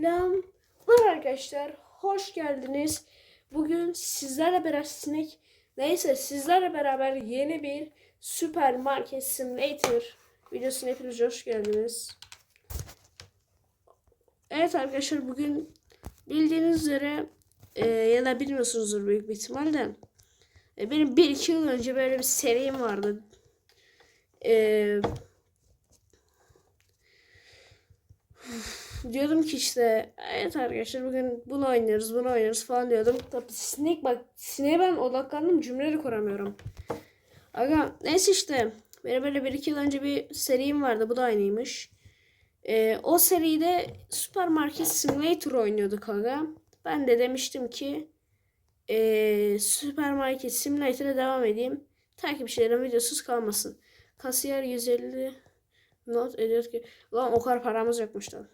Selamlar arkadaşlar. Hoş geldiniz. Bugün sizlerle beraber sinek neyse sizlerle beraber yeni bir süpermarket simulator videosuna hepiniz hoş geldiniz. Evet arkadaşlar bugün bildiğiniz üzere e, ya da bilmiyorsunuzdur büyük bir ihtimalle. E, benim 1-2 yıl önce böyle bir serim vardı. Eee diyordum ki işte evet arkadaşlar bugün bunu oynuyoruz bunu oynuyoruz falan diyordum. Tabii sinek bak sineğe ben odaklandım cümleleri kuramıyorum. Aga neyse işte benim böyle bir iki yıl önce bir serim vardı bu da aynıymış. Ee, o seride Supermarket Simulator oynuyorduk aga. Ben de demiştim ki ee, Supermarket Simulator'a devam edeyim. Takipçilerim videosuz kalmasın. Kasiyer 150 not ediyor ki lan o kadar paramız yokmuş lan.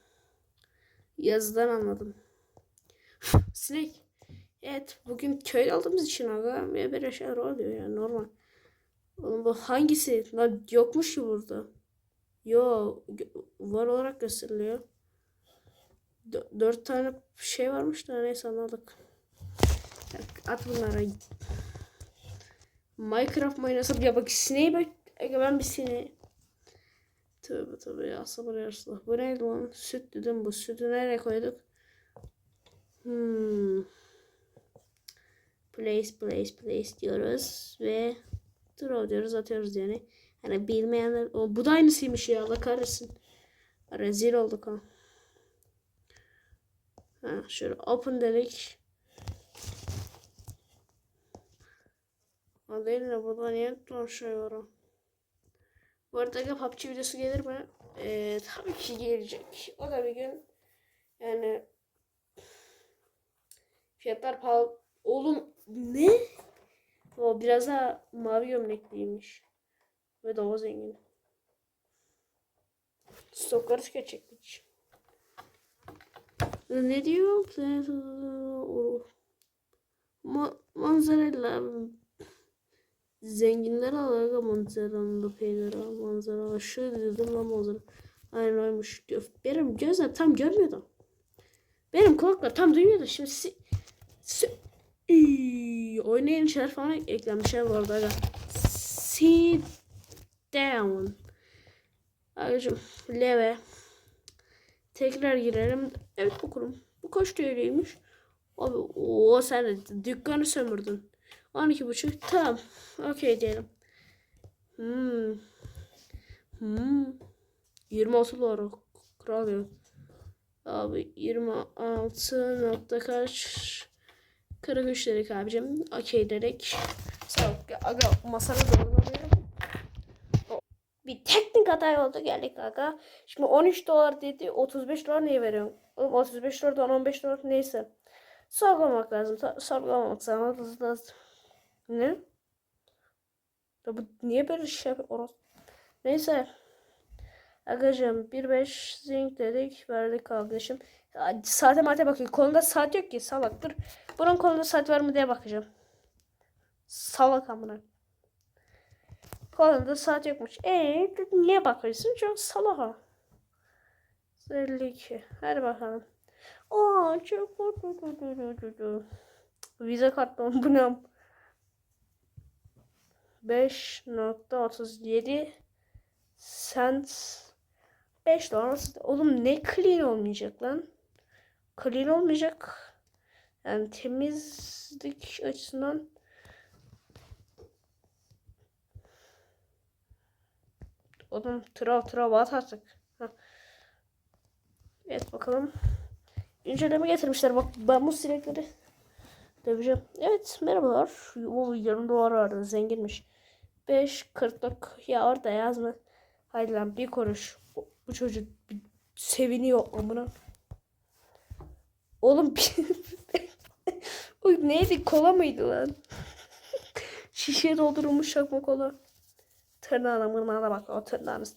Yazıdan anladım. Sinek. Evet bugün köy aldığımız için aga ya böyle şeyler oluyor ya normal. Oğlum bu hangisi? Lan yokmuş ki burada. Yo var olarak gösteriliyor. Dö- dört tane şey varmış da neyse anladık. At bunlara. Minecraft mı oynasam ya bak sineği bak. Ben bir sineği. Tövbe tövbe ya sabır ya Resulallah. Bu neydi lan? Süt dedim bu. Sütü nereye koyduk? Hmm. Place place place diyoruz ve draw diyoruz atıyoruz yani. Hani bilmeyenler o bu da aynısıymış ya Allah kahretsin. Rezil olduk ha. Ha şöyle open dedik. O değil de burada niye şey? Bu arada PUBG videosu gelir mi? Ee, tabii ki gelecek. O da bir gün yani fiyatlar pahalı. Oğlum ne? O biraz daha mavi gömlekliymiş. Ve daha zengin. Stokları tüketecekmiş. Ne diyor? Ma manzarayla Zenginler alarak manzaranın da peyniri manzara. Şöyle dedim lan manzara. Aynen oymuş. Benim gözler tam görmüyordu. Benim kulaklar tam duymuyordu. Şimdi si, si, Iy, oynayın şeyler falan eklenmişler bu arada. Sit down. Agacım leve. Tekrar girelim. Evet bu kurum. Bu kaç TL'ymiş? Abi o sen de dükkanı sömürdün. 12 buçuk. Tamam. Okey diyelim. Hmm. Hmm. 26 dolar kral. Abi 26 nokta kaç? 43 dedik abicim. Okey dedik. Sağ. Aga masada doğru Bir teknik hata oldu geldik aga. Şimdi 13 dolar dedi. 35 dolar niye veriyorum? Oğlum 35 dolar 15 dolar neyse. Sorgulamak lazım. Sorgulamamak lazım. Ne? Ya bu niye böyle şey? Orası. Neyse. Agacım 1.5 zinc dedik. Verdik kardeşim. Ya, Saate mate bakayım. Kolunda saat yok ki salak. Dur. Bunun kolunda saat var mı diye bakacağım. Salak amına. Kolunda saat yokmuş. Eee niye bakıyorsun? Çok salak ha. 52. Hadi bakalım. Aa çok Vize kartı bu ne? 5.37 cent 5 dolar. Oğlum ne clean olmayacak lan? Clean olmayacak. Yani temizlik açısından Oğlum tıra tıra bat artık. Heh. Evet bakalım. İnceleme getirmişler. Bak ben bu sinekleri döveceğim. Evet merhabalar. O yarım dolar vardı zenginmiş. 5 kırklık ya orada yazma. Haydi lan bir konuş. Bu, çocuk seviniyor amına. Oğlum o neydi kola mıydı lan? Şişeye doldurulmuş çakma kola. Tırnağına mırnağına bak o tırnağınız.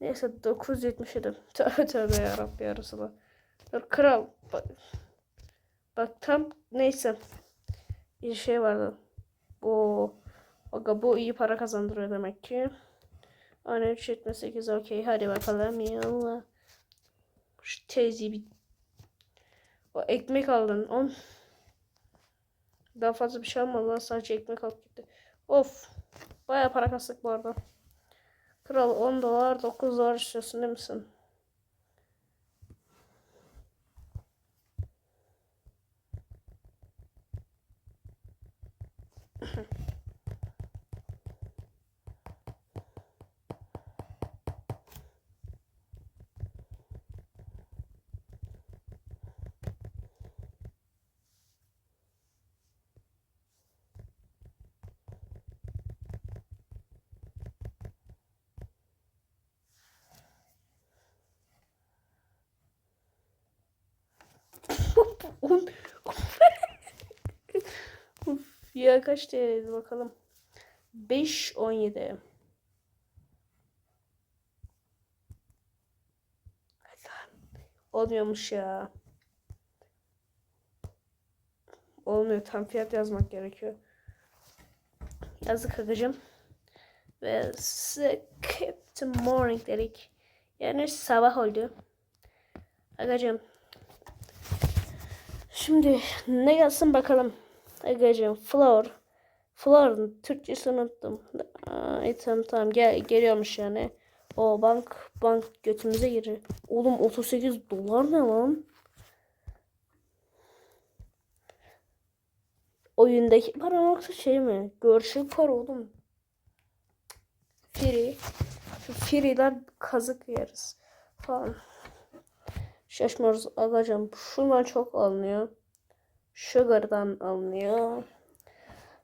Neyse 977. Tövbe tövbe yarabbi yarısına. Dur kral. Bak, bak tam neyse. Bir şey vardı. Bu Aga bu iyi para kazandırıyor demek ki. 13 78 okey hadi bakalım yallah. Şu teyzeyi bir... O ekmek aldın. On... Daha fazla bir şey almadı. Sadece ekmek alıp gitti. Of. Baya para kastık bu arada. Kral 10 dolar 9 dolar istiyorsun değil misin? On... Uf, ya kaç TL'ydi bakalım. 5 17. Olmuyormuş ya. Olmuyor. Tam fiyat yazmak gerekiyor. Yazdık agacım. Ve skip to morning dedik. Yani sabah oldu. Agacım Şimdi ne gelsin bakalım. Agacım floor. Floor'un Türkçesini unuttum. Ay tamam tamam gel geliyormuş yani. O bank bank götümüze girir. Oğlum 38 dolar ne lan? Oyundaki para yoksa şey mi? Görüşü para oğlum. Free. Şu free'ler kazık yeriz falan. Şaşmıyoruz agacım. Şundan çok alınıyor. Sugar'dan alınıyor.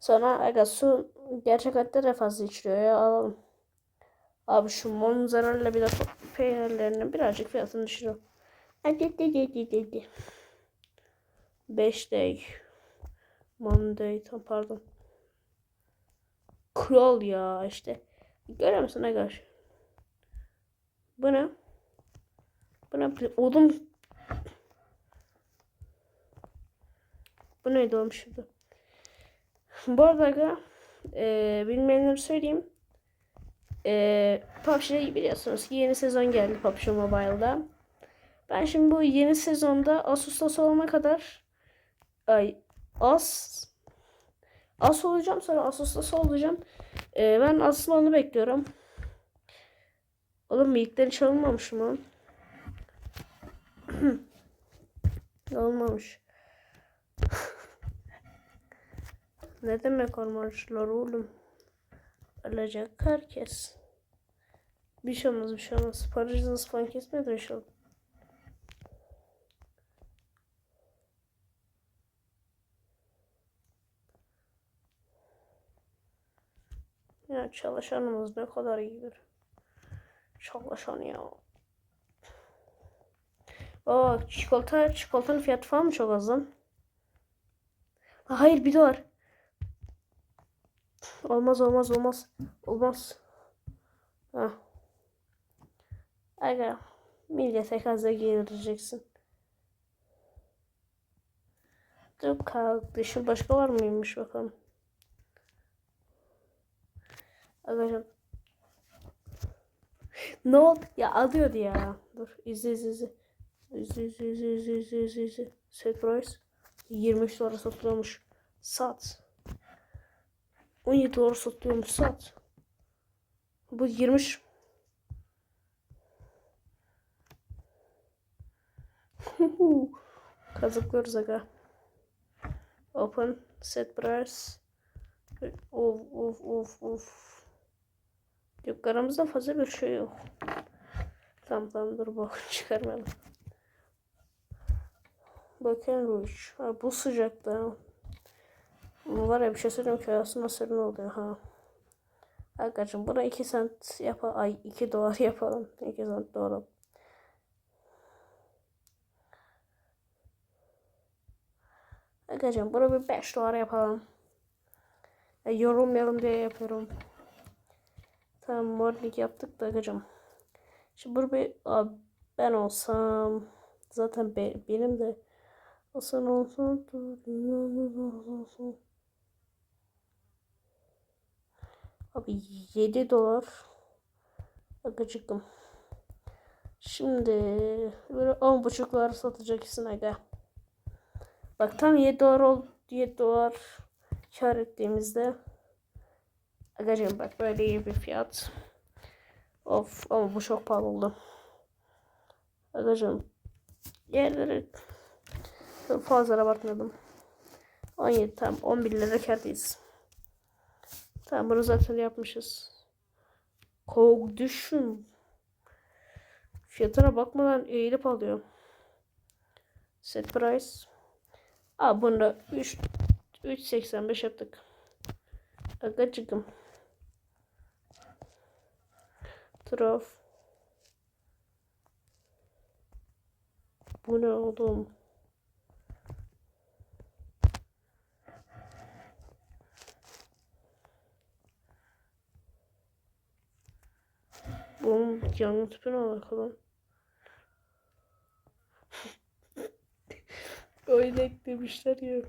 Sonra aga su gerçek hayatta da fazla içiliyor ya alalım. Abi şu mozzarella bir de peynirlerinin birazcık fiyatını düşürüyor. Hadi hadi hadi hadi. 5 day. Monday pardon. Kral ya işte. Görüyor musun aga? Bu ne? Bu ne? Oğlum. Bu neydi oğlum şurada? Bu arada e, bilmeyenleri söyleyeyim. E, PUBG'yi biliyorsunuz ki yeni sezon geldi PUBG Mobile'da. Ben şimdi bu yeni sezonda Ağustos olana kadar ay az az olacağım sonra Ağustos olacağım. E, ben onu bekliyorum. Oğlum milkleri çalınmamış mı? Olmamış. Ne demek olmamışlar oğlum? Alacak herkes. Bir şey olmaz bir şey olmaz. Paris'in spawn kesmedi inşallah. Ya çalışanımız ne kadar iyidir. Çalışan ya. O çikolata, çikolatanın fiyatı falan mı çok az? Hayır bir dolar. Olmaz olmaz olmaz. Olmaz. Ha. Aga. Millete kaza gireceksin. Dur kalktı. Şimdi başka var mıymış bakalım. Aga. Ne oldu? Ya alıyordu ya. Dur izle izle izle. İzle izle izle izle izle izle price. 23 dolara satılıyormuş. Sat. 17 dolara satılıyormuş. Sat. Bu 23. Kazıklıyoruz aga. Open. Set price. Of of of of. Dükkanımızda fazla bir şey yok. Tamam tamam dur bak çıkarmayalım. Bakın ruj. Ha, bu sıcakta. Var ya bir şey söyleyeyim ki aslında serin oluyor ha. Arkadaşım buna 2 cent yapa ay 2 dolar yapalım. 2 cent dolar. Arkadaşım bunu bir 5 dolar yapalım. Ya, yorulmayalım diye yapıyorum. Tamam morning yaptık da arkadaşım. Şimdi burada bir abi, ben olsam zaten be, benim de Hasan olsun olsun. Abi 7 dolar. Bakacıkım. Şimdi böyle on buçuklar satacaksın aga. Bak tam 7 dolar ol 7 dolar kar ettiğimizde Agacığım bak böyle iyi bir fiyat. Of ama bu çok pahalı oldu. Agacığım yerleri fazla abartmadım. 17 tam 11 lira kardayız. Tamam bunu zaten yapmışız. Kovuk düşün. Fiyatına bakmadan eğilip alıyor. Set price. Aa bunda 3 3.85 yaptık. Agacıkım. Traf. Bu ne oğlum? Bunun yangın tüpü ne alakalı? Öyle eklemişler ya.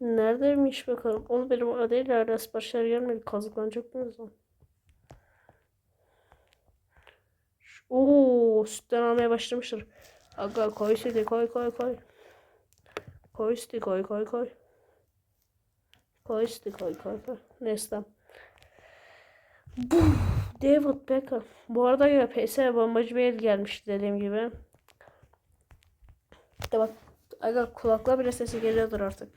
Neredeymiş bakalım. Onu benim adıyla hala siparişler gelmedi. Kazıklanacak mı o zaman? Oo, sütten almaya başlamışlar. Aga koy sütü koy koy koy. Koy sütü koy koy koy. Koy sütü koy koy koy. Neyse. Buf, David Beckham. Bu arada ya PS bombacı bir el gelmiş dediğim gibi. İşte bak aga kulakla bile sesi geliyordur artık.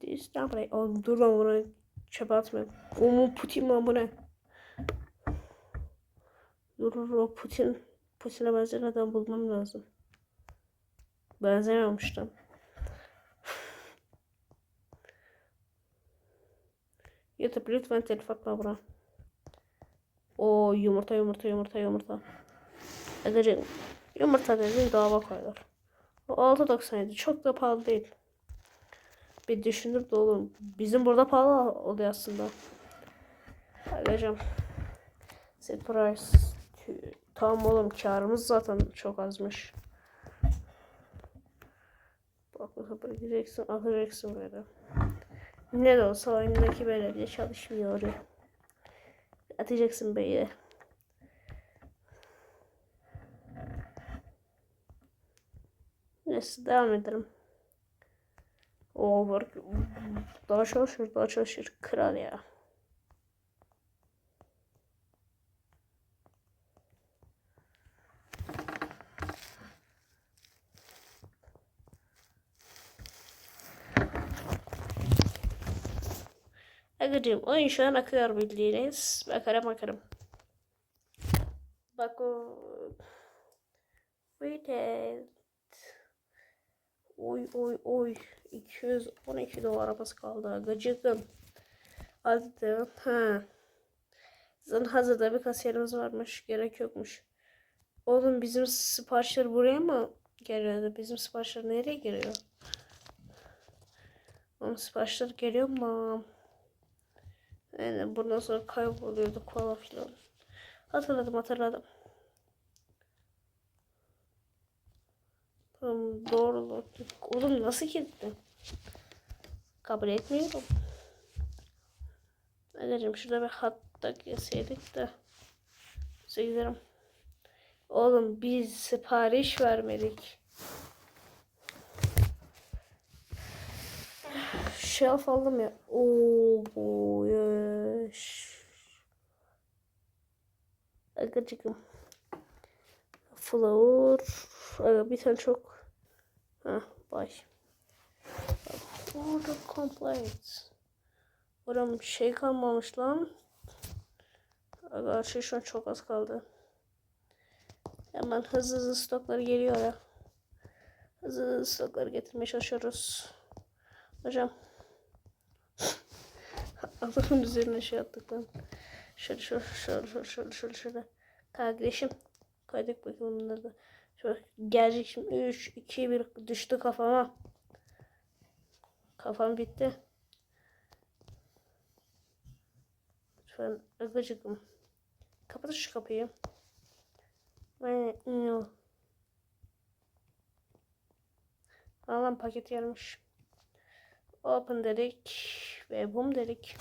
This not play. Oh, dur lan bunu çöpe atmayayım. Oğlum Putin lan bu ne? Dur dur Putin. Putin'e benzeyen adam bulmam lazım. Benzemiyormuş lan. YouTube lütfen telif atma buna. O yumurta yumurta yumurta yumurta. Edeceğim. Yumurta dediğin dava koyar. O 6.97 çok da pahalı değil. Bir düşünür de olur. Bizim burada pahalı oluyor aslında. Edeceğim. Set price. Tamam oğlum karımız zaten çok azmış. Bak bak gideceksin atacaksın böyle. Ne de olsa oyundaki belediye çalışmıyor. Atacaksın böyle. Neyse devam edelim. Oo bak daha çalışır daha çalışır kral ya. Agacığım oyun şu an akıyor bildiğiniz. Bakarım bakarım. Bak o. Wait it. Oy oy oy. 212 dolar arabası kaldı. Agacığım. Hadi. Ha. Zaten hazırda bir kasiyerimiz varmış. Gerek yokmuş. Oğlum bizim siparişler buraya mı geliyordu? Bizim siparişler nereye geliyor? Oğlum siparişler geliyor mu? Yani bundan sonra kayboluyorduk falan filan. Hatırladım hatırladım. Tamam doğru. Oğlum nasıl gitti? Kabul etmiyorum. Anneciğim şurada bir hatta keseydik de. Size giderim. Oğlum biz sipariş vermedik. Shelf aldım ya. Oo boyaş. Agacıkım. Flower. Aga bir tane çok. Ha, bay. Order complete. Oram şey kalmamış lan. Aga şey şu an çok az kaldı. Hemen hızlı hızlı stoklar geliyor ya. Hızlı hızlı stokları getirmeye çalışıyoruz. Hocam. Allah'ın üzerine şey attık lan. Şöyle şöyle şöyle şöyle şöyle şöyle şöyle. Kardeşim. Koyduk bakalım bunları. Şöyle gelecek şimdi 3, 2, 1 düştü kafama. Kafam bitti. Lütfen agacıkım. Kapat şu kapıyı. Ve iniyor. Alan paket gelmiş. Open dedik ve boom dedik.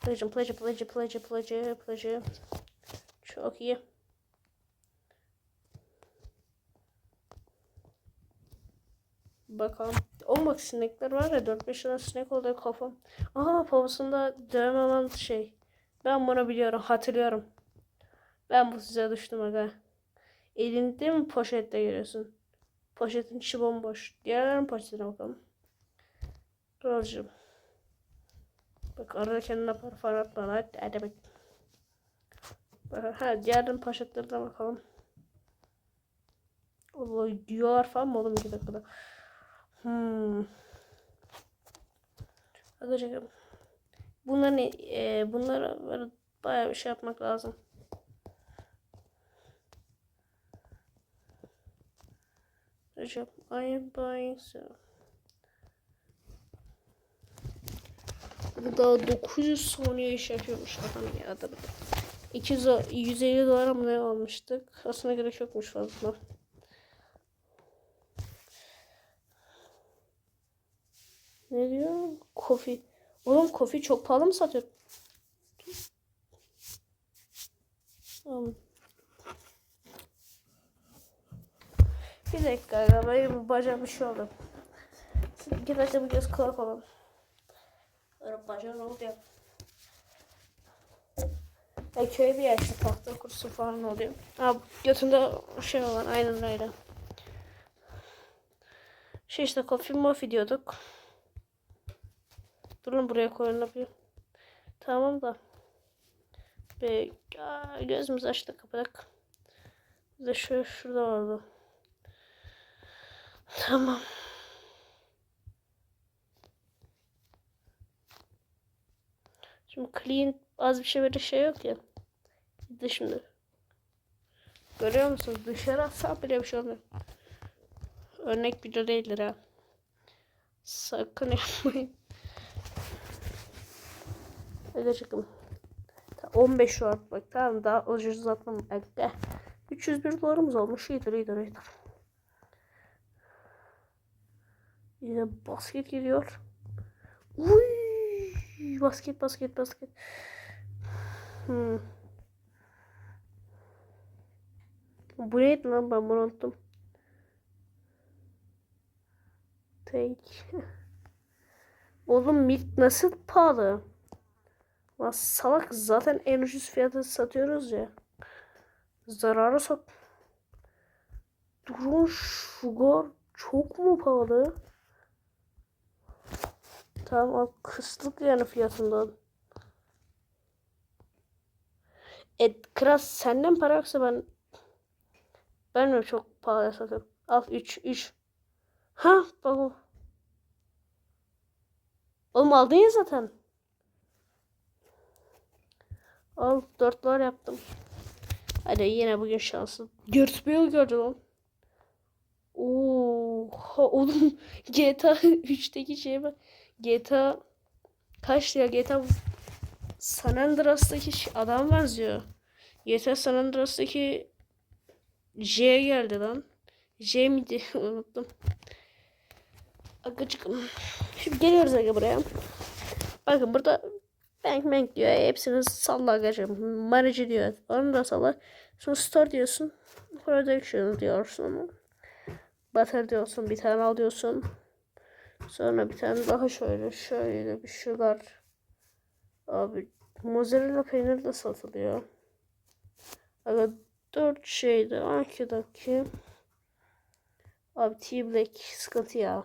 Plajım, plajı, plajı, plajı, plajı, plajı. Çok iyi. Bakalım. O bak sinekler var ya 4-5 tane sinek oluyor kafam. Aha babasında dövmemem şey. Ben bunu biliyorum hatırlıyorum. Ben bu size düştüm aga. Elinde mi poşette görüyorsun? Poşetin içi bomboş. Diğerlerin poşetine bakalım. Rolcum. Bak arada kendine para falan atma lan. Hadi, bak. Ha diğerlerin poşetlerine bakalım. Allah diyorlar falan mı oğlum 2 dakikada? Hmm. Arkadaşlar bunların e, bunlara böyle bayağı bir şey yapmak lazım. Recep, I am so. Bu da 900 saniye iş yapıyormuş adam ya adam. 200, 150 dolar mı ne almıştık? Aslında gerek yokmuş fazla. Ne diyor? Kofi. Oğlum kofi çok pahalı mı satıyor? Tamam. Bir dakika benim bacağım bir şey oldu. Dakika bir göz kulak olalım. Bacağım ne oldu ya? Ya köye bir yaşta tahta kursu falan oluyor. Ha götünde şey olan aynen öyle. Şey işte kofi mofi diyorduk. Durun buraya koyulabiliyor. Tamam da. Ve gözümüzü açtık kapadık. Bir de şu şurada vardı. Tamam. Şimdi clean az bir şey böyle şey yok ya. Şimdi. Görüyor musunuz? Dışarı atsam bile bir şey olmuyor. Örnek video değildir ha. Sakın yapmayın. Hadi çıkın. 15 Şubat bak tamam daha ucuz atmam. Aga. 301 dolarımız olmuş. İyidir iyidir iyidir. Yine basket geliyor. Uy, basket basket basket. Hmm. Bu neydi lan ben bunu unuttum. Take. Oğlum milk nasıl pahalı? Lan salak zaten en ucuz fiyatı satıyoruz ya. Zarara sat. Durun sugar çok mu pahalı? Tamam al kıstık yani fiyatından. E kras senden para yoksa ben ben mi çok pahalı satıyorum? Al 3 3. Ha bak o. Oğlum aldın ya zaten. Al 4 dolar yaptım. Hadi yine bugün şanslı. Görtmeyi gördü lan. Oha oğlum GTA 3'teki şeye bak. GTA kaç ya GTA San Andreas'taki adam benziyor. GTA San Andreas'taki J geldi lan. J miydi? Unuttum. Agacıkım. Şimdi geliyoruz aga buraya. Bakın burada bank bank diyor. Hepsini salla agacım. Manage diyor. Onu da salla. Sonra store diyorsun. Production diyorsun. Butter diyorsun. Bir tane al diyorsun. Sonra bir tane daha şöyle şöyle bir şeyler. Abi mozzarella peyniri de satılıyor. Aga dört şeydi. 12 dakika. Abi T-Black sıkıntı ya.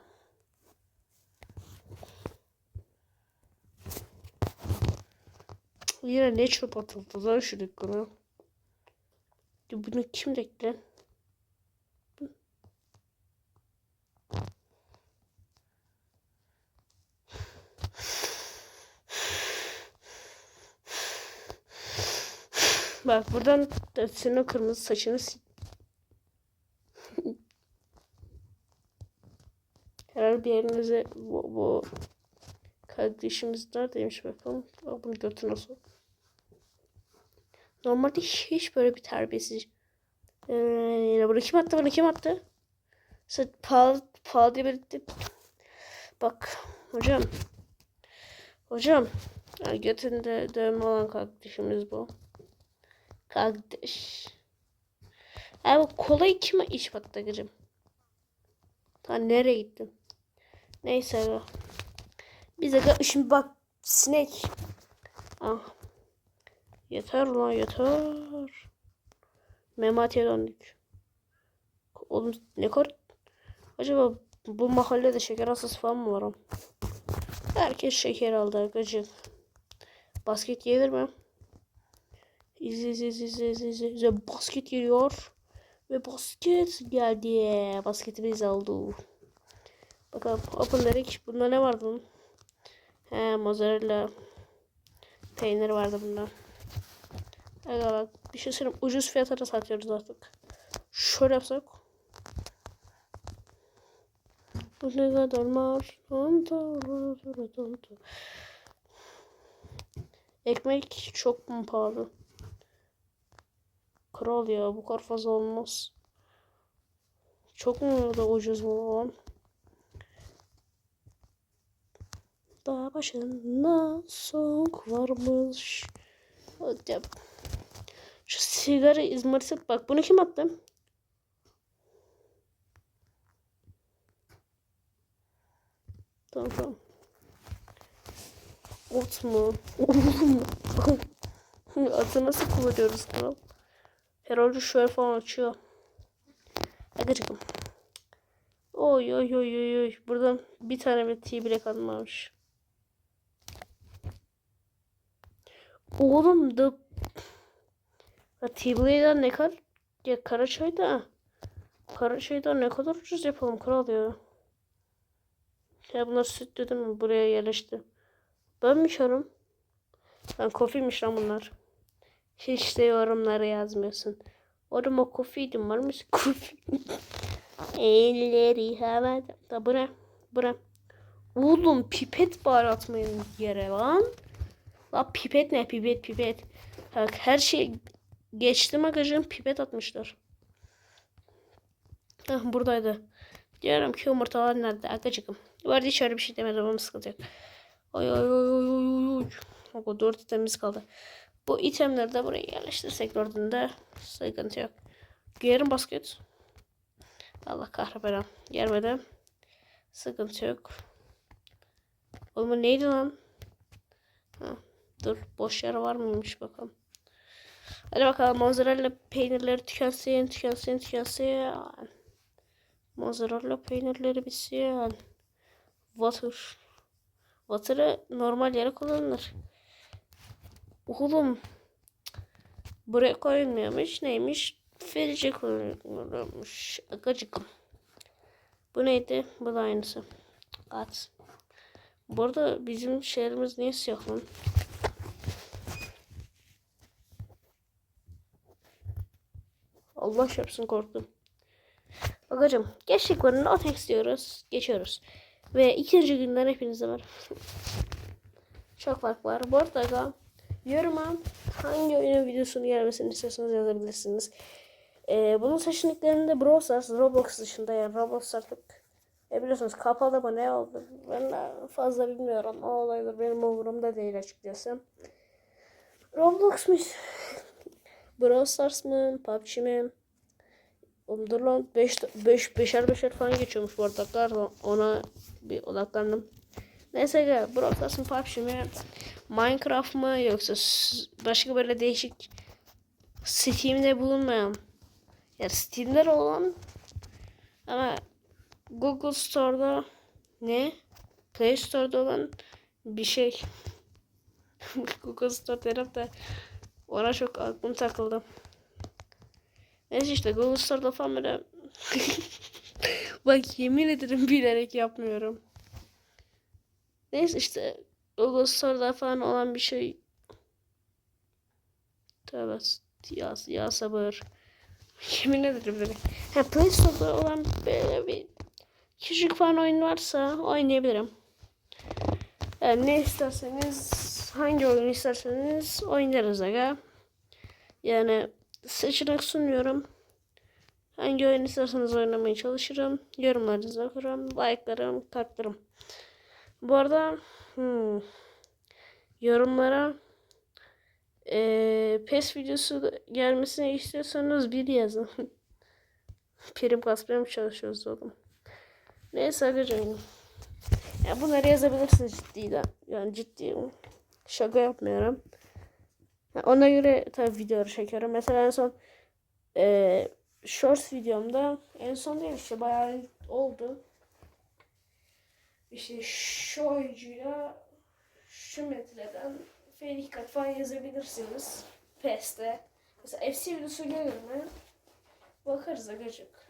Yine ne çöp atıldı lan şu dükkana. Bunu kim dekti? Bak buradan da senin o kırmızı saçını. Herhalde bir yerinize bu, bu kardeşimiz neredeymiş bakalım. Aa, Bunu götür nasıl? Normalde hiç böyle bir terbiyesiz. Ee, bunu kim attı? Bunu kim attı? Sen pahalı, pahalı diye belirtti. Bak hocam. Hocam. Yani götünde dövme olan kardeşimiz bu. Kardeş. Abi kolayı kime iç patlıcım? Ta nereye gittin? Neyse abi. Bize de şimdi bak sinek. Ah. Yeter lan yeter. Memati'ye döndük. Oğlum ne kadar... Acaba bu mahallede şeker hastası falan mı var? Herkes şeker aldı gıcık. Basket gelir mi? İzle izle izle. Basket geliyor. Ve basket geldi. Basketimiz aldı. Bakalım open dedik. Bunda ne vardı? He mozzarella peynir vardı bunda. Evet bak bir şey söyleyeyim. Ucuz fiyatlara satıyoruz artık. Şöyle yapsak. Bu ne kadar mar. Ekmek çok mu pahalı? Kral ya bu kadar fazla olmaz. Çok mu da ucuz bu lan? Dağ başında soğuk varmış. Hadi. Şu sigara izmarisi bak bunu kim attı? Tamam tamam. Ot mu? Oğlum. Atı nasıl kullanıyoruz kral? Herhalde şöyle falan açıyor. Agacıkım. Oy oy oy oy oy. Buradan bir tane bir T-Black almamış. Oğlum da T-Black'den ne kadar ya Karaçay'da Karaçay'da ne kadar ucuz yapalım kral ya. Ya bunlar süt dedim mi buraya yerleşti. Ben mi içiyorum? Ben kofiymiş lan bunlar. Hiç de yorumlara yazmıyorsun. Oğlum o kofiydim var mı? Kofi. Elleri havada. Da bu ne? Bu ne? Oğlum pipet bari atmayın yere lan. La pipet ne? Pipet pipet. Bak her şey geçti magajın pipet atmışlar. Heh, buradaydı. Diyorum ki yumurtalar nerede? Agacıkım. Bu arada hiç öyle bir şey demedim ama sıkıntı yok. Oy oy oy oy oy oy. O dört itemimiz kaldı. Bu itemleri de buraya yerleştirsek dördünde sıkıntı yok. Giyerim basket. Allah kahretmedim. Gelmedi. Sıkıntı yok. Oğlum neydi lan? Ha, dur boş yer var mıymış bakalım. Hadi bakalım mozzarella peynirleri tükensin, tükensin, tükensin. Mozzarella peynirleri bitsin. Water. Water'ı normal yere kullanılır. Oğlum. Buraya koyulmuyormuş. Neymiş? Ferice kullanılmış. Agacıkım. Bu neydi? Bu da aynısı. At. Bu arada bizim şehrimiz niye siyah lan? Allah şapsın korktum. Bagacım geçtik varını Otex diyoruz. Geçiyoruz. Ve ikinci günden hepinize var. Çok fark var. Bu arada yoruma hangi oyunun videosunu gelmesini istiyorsanız yazabilirsiniz. Ee, bunun seçeneklerinde Brawl Stars, Roblox dışında yani Roblox artık e biliyorsunuz kapalı mı ne oldu ben fazla bilmiyorum. O olaylar benim umurumda değil açıkçası. Roblox mu? Brawl Stars mı? PUBG mi? Lan 5 5 beşer beşer falan geçiyormuş bu arada. Ona bir odaklandım. Neyse Brawl Stars mı PUBG mi? Minecraft mı yoksa başka böyle değişik Steam'de bulunmayan ya Steam'de olan ama Google Store'da ne? Play Store'da olan bir şey. Google Store derim de ona çok aklım takıldı. Neyse işte Google Store'da falan böyle Bak yemin ederim bilerek yapmıyorum. Neyse işte Google Store'da falan olan bir şey. Tövbe ya, ya sabır. Yemin ederim böyle. Ha, Play Store'da olan böyle bir küçük falan oyun varsa oynayabilirim. Yani ne isterseniz hangi oyun isterseniz oynarız aga. Yani seçenek sunuyorum. Hangi oyun isterseniz oynamaya çalışırım. Yorumlarınızı okurum. Like'larım, kalplerim. Bu arada hmm, yorumlara eee PES videosu gelmesini istiyorsanız bir yazın. Prim kasmaya mı çalışıyoruz oğlum? Neyse agacım. Ya bunları yazabilirsiniz ciddi Yani ciddi. Şaka yapmıyorum. Ya ona göre tabii video çekiyorum. Mesela en son eee Shorts videomda en son değil işte bayağı oldu. İşte şu oyuncuyla şu metreden fake kafa yazabilirsiniz. PES'te. Mesela FC videosu gelir mi? Bakarız agacık.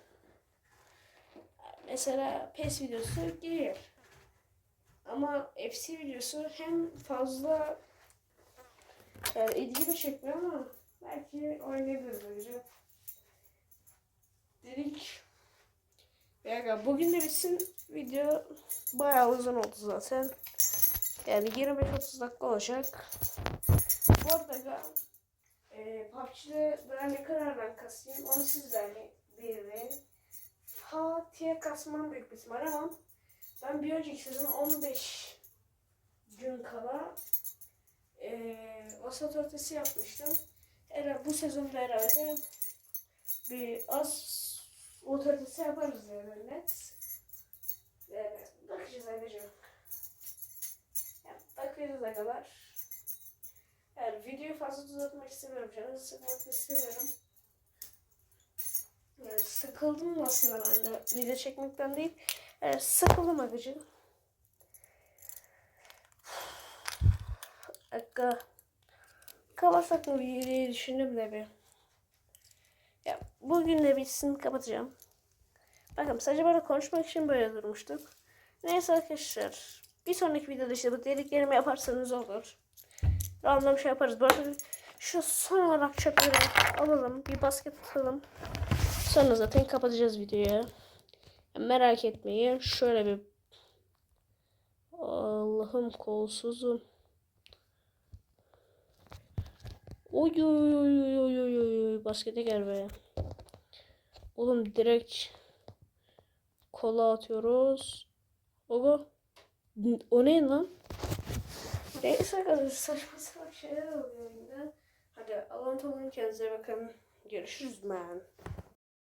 Mesela PES videosu gelir. Ama FC videosu hem fazla yani ilgimi çekmiyor ama belki oynayabiliriz agacık. Dedik. Ya bugün de bitsin video bayağı uzun oldu zaten. Yani 25-30 dakika olacak. Bu arada aga, e, PUBG'de ben ne kadar ben kasayım onu siz de hani belirleyin. Fatih'e kasmam büyük bir ihtimal ama ben bir önceki sezon 15 gün kala e, vasat ortası yapmıştım. Herhalde bu sezonda herhalde bir az otoritesi yaparız yani net. Evet, bakacağız anneciğim. Yani bakacağız arkadaşlar. Yani videoyu fazla uzatmak istemiyorum. Canınızı sıkmak istemiyorum. Yani sıkıldım aslında ben de video çekmekten değil. Yani sıkıldım arkadaşım. Dakika. Kapatsak mı videoyu düşündüm de bir. Bugün de bitsin kapatacağım. Bakın sadece böyle konuşmak için böyle durmuştuk. Neyse arkadaşlar. Bir sonraki videoda işte bu dediklerimi yaparsanız olur. Random şey yaparız. Bu arada şu son olarak çöpleri alalım. Bir basket atalım. Sonra zaten kapatacağız videoyu. Merak etmeyin. Şöyle bir Allah'ım kolsuzum. Oy oy oy oy oy oy baskete gel be. Oğlum direkt kola atıyoruz. Ogo. O ne lan? Neyse arkadaşlar saçma salak şeyler oluyor yine. Hadi Allah'ın tolun kendinize bakın. Görüşürüz man.